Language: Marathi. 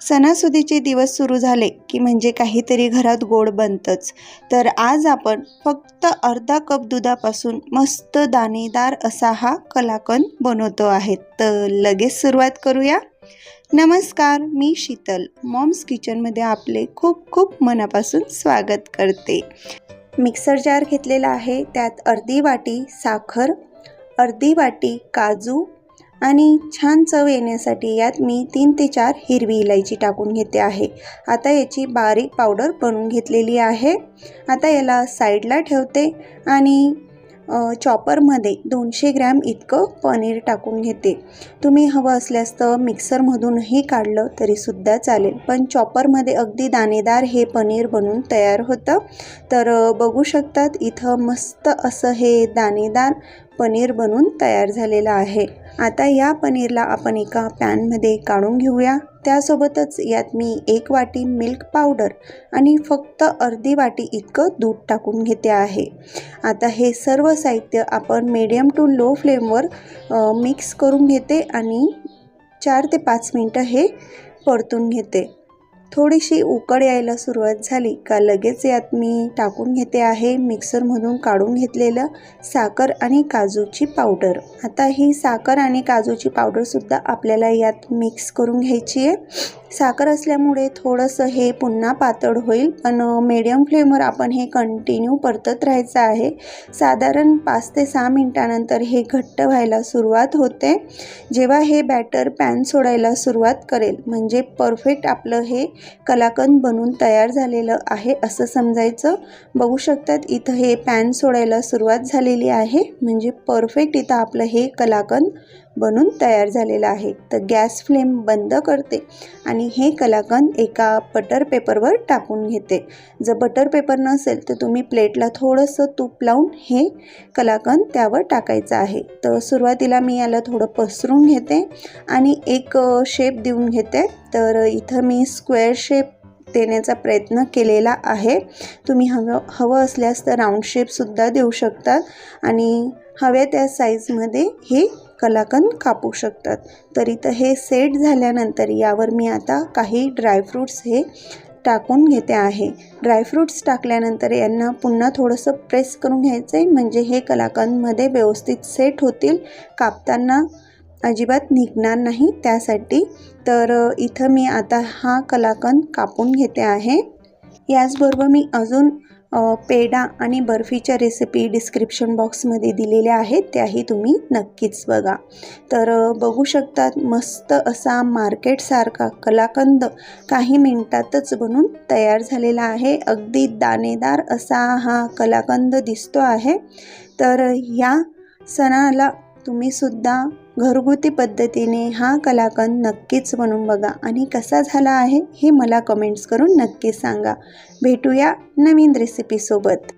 सणासुदीचे दिवस सुरू झाले की म्हणजे काहीतरी घरात गोड बनतंच. तर आज आपण फक्त अर्धा कप दुधापासून मस्त दाणेदार असा हा कलाकंद बनवतो आहे. तर लगेच सुरुवात करूया. नमस्कार मी शीतल. मॉम्स किचनमध्ये आपले खूप खूप मनापासून स्वागत करते. मिक्सर जार घेतलेला आहे त्यात अर्धी वाटी साखर अर्धी वाटी काजू आणि छान चव येण्यासाठी यात मी तीन ते चार हिरवी इलायची टाकून घेते आहे. आता याची बारीक पावडर बनवून घेतलेली आहे. आता याला साईडला ठेवते आणि चॉपरमध्ये दोनशे ग्रॅम इतकं पनीर टाकून घेते. तुम्ही हवं असल्यास तर मिक्सरमधूनही काढलं तरीसुद्धा चालेल. पण चॉपरमध्ये अगदी दाणेदार हे पनीर बनून तयार होतं. तर बघू शकतात इथं मस्त असं हे दाणेदार पनीर बनून तयार झालेलं आहे. आता या पनीरला आपण एका पॅनमध्ये काढून घेऊया. त्यासोबतच यात मी एक वाटी मिल्क पावडर आणि फक्त अर्धी वाटी इतकं दूध टाकून घेते आहे. आता हे सर्व साहित्य आपण मीडियम टू लो फ्लेमवर मिक्स करून घेते आणि चार ते पाच मिनटं हे परतून घेते. थोडीशी उकड यायला सुरुवात झाली. का लगेच यात मी टाकून घेते आहे? मिक्सरमधून काढून घेतलेलं साखर आणि काजूची पावडर. आता ही साखर आणि काजूची पावडरसुद्धा आपल्याला यात मिक्स करून घ्यायची आहे. साखर असल्यामुळे थोडंसं हे पुन्हा पातळ होईल पण मीडियम फ्लेमवर आपण हे कंटिन्यू परतत राहायचं आहे. साधारण पाच ते सहा मिनटानंतर हे घट्ट व्हायला सुरुवात होते. जेव्हा हे बॅटर पॅन सोडायला सुरुवात करेल म्हणजे परफेक्ट आपलं हे कलाकंद बनून तयार झालेलं आहे असं समजायचं. बघू शकतात इथं हे पॅन सोडायला सुरुवात झालेली आहे. म्हणजे परफेक्ट इथं आपलं हे कलाकंद बनून तयार झालेलं आहे. तर गॅस फ्लेम बंद करते आणि हे कलाकंद एका बटर पेपरवर टाकून घेते. जर बटर पेपर नसेल तर तुम्ही प्लेटला थोडंसं तूप लावून हे कलाकंद त्यावर टाकायचं आहे. तर सुरुवातीला मी याला थोडं पसरून घेते आणि एक शेप देऊन घेते. तर इथं मी स्क्वेअर शेप देण्याचा प्रयत्न केलेला आहे. तुम्ही हवं हवं असल्यास तर राऊंड शेपसुद्धा देऊ शकतात आणि हव्या त्या साईजमध्ये हे कलाकंद कापू शकतात. तर इथं हे सेट झाल्यानंतर यावर मी आता काही ड्रायफ्रूट्स हे टाकून घेते आहे. ड्रायफ्रूट्स टाकल्यानंतर यांना पुन्हा थोडंसं प्रेस करून घ्यायचं आहे म्हणजे हे कलाकंदमध्ये व्यवस्थित सेट होतील. कापताना अजिबात निघणार नाही त्यासाठी. तर इथं मी आता हा कलाकंद कापून घेते आहे. याचबरोबर मी अजून पेढा आणि बर्फीच्या रेसिपी डिस्क्रिप्शन बॉक्समध्ये दिलेल्या आहेत त्याही तुम्ही नक्कीच बघा. तर बघू शकतात मस्त असा मार्केटसारखा कलाकंद काही मिनटातच बनून तयार झालेला आहे. अगदी दाणेदार असा हा कलाकंद दिसतो आहे. तर या सणाला तुम्हीसुद्धा घरगुती पद्धतीने हा कलाकंद नक्कीच बनवून बघा. आणि कसा झाला आहे हे मला कमेंट्स करून नक्की सांगा. भेटूया नवीन रेसिपीसोबत